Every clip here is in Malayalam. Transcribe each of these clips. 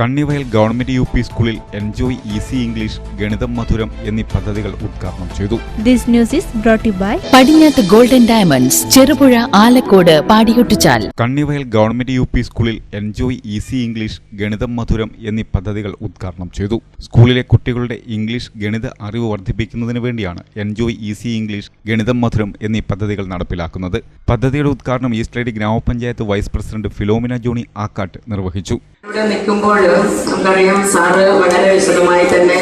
കണ്ണിവയൽ ഗവൺമെന്റ് യു പി സ്കൂളിൽ എൻജോയ് ഈസി ഇംഗ്ലീഷ് ഗണിതം മധുരം എന്നീ പദ്ധതികൾ ഉദ്ഘാടനം ചെയ്തു. This news is brought by by Padinjath golden diamonds Cherupuzha Alakode Padiyottichal. Kannivayal government U P സ്കൂളിൽ എൻജോയ് ഈസി ഇംഗ്ലീഷ് ഗണിതം മധുരം എന്നീ പദ്ധതികൾ ഉദ്ഘാടനം ചെയ്തു. സ്കൂളിലെ കുട്ടികളുടെ ഇംഗ്ലീഷ് ഗണിത അറിവ് വർദ്ധിപ്പിക്കുന്നതിന് വേണ്ടിയാണ് എൻജോയ് ഈസി ഇംഗ്ലീഷ് ഗണിതം മധുരം എന്നീ പദ്ധതികൾ നടപ്പിലാക്കുന്നത്. പദ്ധതിയുടെ ഉദ്ഘാടനം ഈസ്റ്റ് ലേഡി ഗ്രാമപഞ്ചായത്ത് vice president Philomena Johny Akkattu നിർവഹിച്ചു. ഇവിടെ നിൽക്കുമ്പോൾ നമുക്കറിയാം സാറ് വളരെ വിശദമായി തന്നെ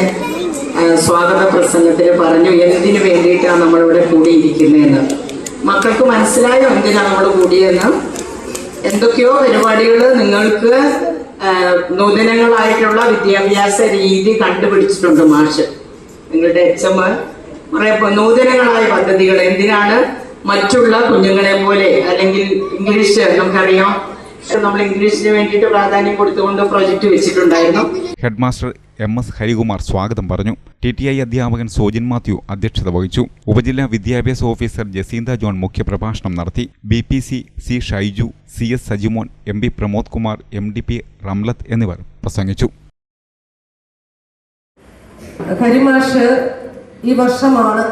സ്വാഗത പ്രസംഗത്തിൽ പറഞ്ഞു എന്തിനു വേണ്ടിയിട്ടാണ് നമ്മളിവിടെ കൂടിയിരിക്കുന്നതെന്ന്. മക്കൾക്ക് മനസ്സിലായോ എന്തിനാണ് നമ്മൾ കൂടിയെന്ന് എന്തൊക്കെയോ പരിപാടികൾ നിങ്ങൾക്ക് നൂതനങ്ങളായിട്ടുള്ള വിദ്യാഭ്യാസ രീതി കണ്ടുപിടിച്ചിട്ടുണ്ട് മാഷ്. നിങ്ങളുടെ എച്ച് എം കുറെ നൂതനങ്ങളായ പദ്ധതികൾ. എന്തിനാണ്? മറ്റുള്ള കുഞ്ഞുങ്ങളെ പോലെ അല്ലെങ്കിൽ ഇംഗ്ലീഷ് നമുക്കറിയാം നമ്മൾ ഇംഗ്ലീഷിന് വേണ്ടിയിട്ട് പ്രാധാന്യം കൊടുത്തുകൊണ്ട് പ്രോജക്റ്റ് വെച്ചിട്ടുണ്ടായിരുന്നു. Head master M S Harikumar സ്വാഗതം പറഞ്ഞു. ടി ടി ഐ അധ്യാപകൻ സോജിൻ മാത്യു അധ്യക്ഷത വഹിച്ചു. ഉപജില്ലാ വിദ്യാഭ്യാസ ഓഫീസർ ജസീന്ത ജോൺ മുഖ്യപ്രഭാഷണം നടത്തി. B P C C Shyju C S Sajimon M P Pramod Kumar M D P Ramlath എന്നിവർ പ്രസംഗിച്ചു. ഹരിമാഷ് ഈ വർഷമാണ്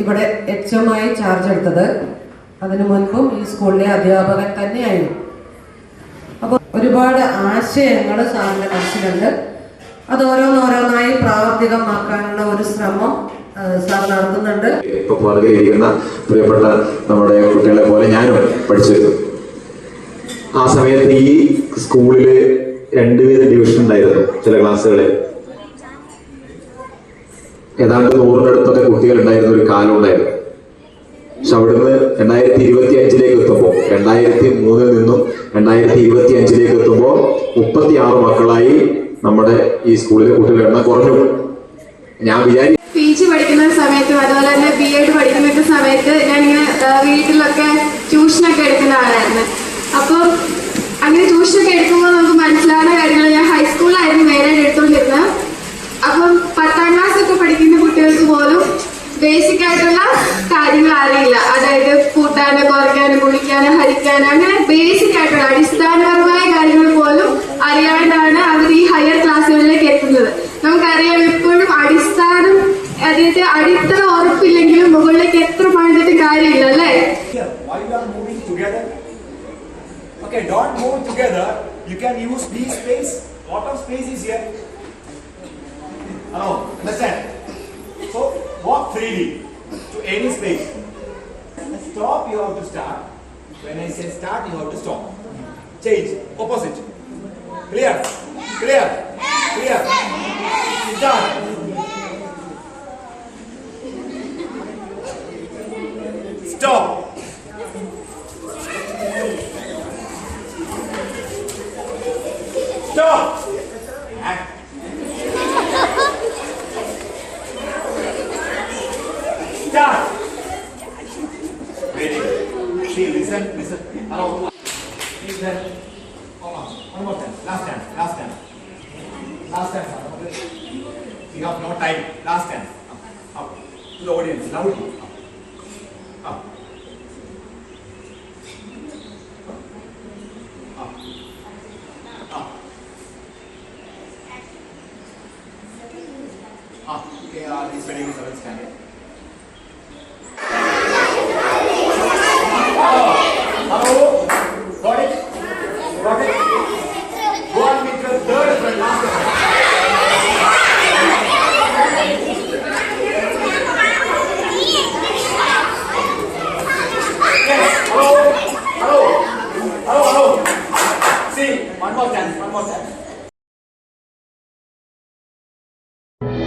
ഇവിടെ എച്ച് എം ആയി ചാർജ് എടുത്തത്. അതിനു മുൻപും ഈ സ്കൂളിലെ അധ്യാപകൻ തന്നെയായിരുന്നു. ഒരുപാട് ആശയങ്ങൾ സാറിന്റെ മനസ്സിലുണ്ട്. അത് ഓരോന്നോരോന്നായി പ്രാവർത്തികമാക്കാനുള്ള ഒരു ശ്രമം സാർ നടത്തുന്നുണ്ട്. ഇപ്പൊ പ്രിയപ്പെട്ട നമ്മുടെ കുട്ടികളെ പോലെ ഞാനും പഠിച്ചിരുന്നു ആ സമയത്ത് ഈ സ്കൂളിൽ രണ്ടുപേര് ഡിവിഷൻ ഉണ്ടായിരുന്നു ചില ക്ലാസ്സുകളിൽ. ഏതാണ്ട് നൂറിനടുത്തൊക്കെ കുട്ടികൾ ഉണ്ടായിരുന്ന ഒരു കാലം ഉണ്ടായിരുന്നു. പക്ഷെ അവിടുന്ന് രണ്ടായിരത്തി ഇരുപത്തി അഞ്ചിലേക്ക് എത്തുമ്പോൾ രണ്ടായിരത്തി മൂന്നിൽ നിന്നും രണ്ടായിരത്തി ഇരുപത്തി അഞ്ചിലേക്ക് എത്തുമ്പോൾ മുപ്പത്തി ആറ് മക്കളായി നമ്മുടെ ഈ സ്കൂളിലെ കുട്ടികളുടെ എണ്ണം കുറഞ്ഞു. ഞാൻ വിചാരി പി ജി പഠിക്കുന്ന സമയത്തും അതുപോലെ തന്നെ ബി എഡ് പഠിക്കുന്ന സമയത്ത് ഞാനിങ്ങനെ വീട്ടിലൊക്കെ ട്യൂഷനൊക്കെ എടുക്കുന്ന ആളായിരുന്നു. അപ്പോൾ അങ്ങനെ ട്യൂഷനൊക്കെ എടുക്കുമ്പോൾ നമുക്ക് മനസ്സിലാവുന്ന കാര്യങ്ങൾ ഞാൻ ഹൈസ്കൂളിലായിരുന്നു ബേസിക് ആയിട്ടുള്ള കാര്യങ്ങൾ അറിയില്ല അതായത് കൂട്ടാനും കുറയ്ക്കാനും കുളിക്കാനും ഹരിക്കാനും അങ്ങനെ ബേസിക് ആയിട്ടുള്ള അടിസ്ഥാനപരമായ കാര്യങ്ങൾ പോലും അറിയാണ്ടാണ് അവർ ഈ ഹയർ ക്ലാസ്സുകളിലേക്ക് എത്തുന്നത് നമുക്കറിയാം ഇപ്പോഴും അടിസ്ഥാനം അതായത് അടിത്തറ ഉറപ്പില്ലെങ്കിലും മുകളിലേക്ക് എത്ര പണിതിട്ട് കാര്യമില്ല അല്ലേ Okay, don't move together. You can use this space. Lot space To any space. Stop, you have to start. When I say start, you have to stop. Change, opposite. Clear? Clear? Clear? Start. Stop. Stop. Very good. See, listen, listen. Hello. Please then. Hold on. One more time. Last time. Last time. Last time. You have no time. Last time. Up. Up. To the audience. Loudly. Up. Up. Up. Up. Okay, uh, these wedding is already standing. Rocket.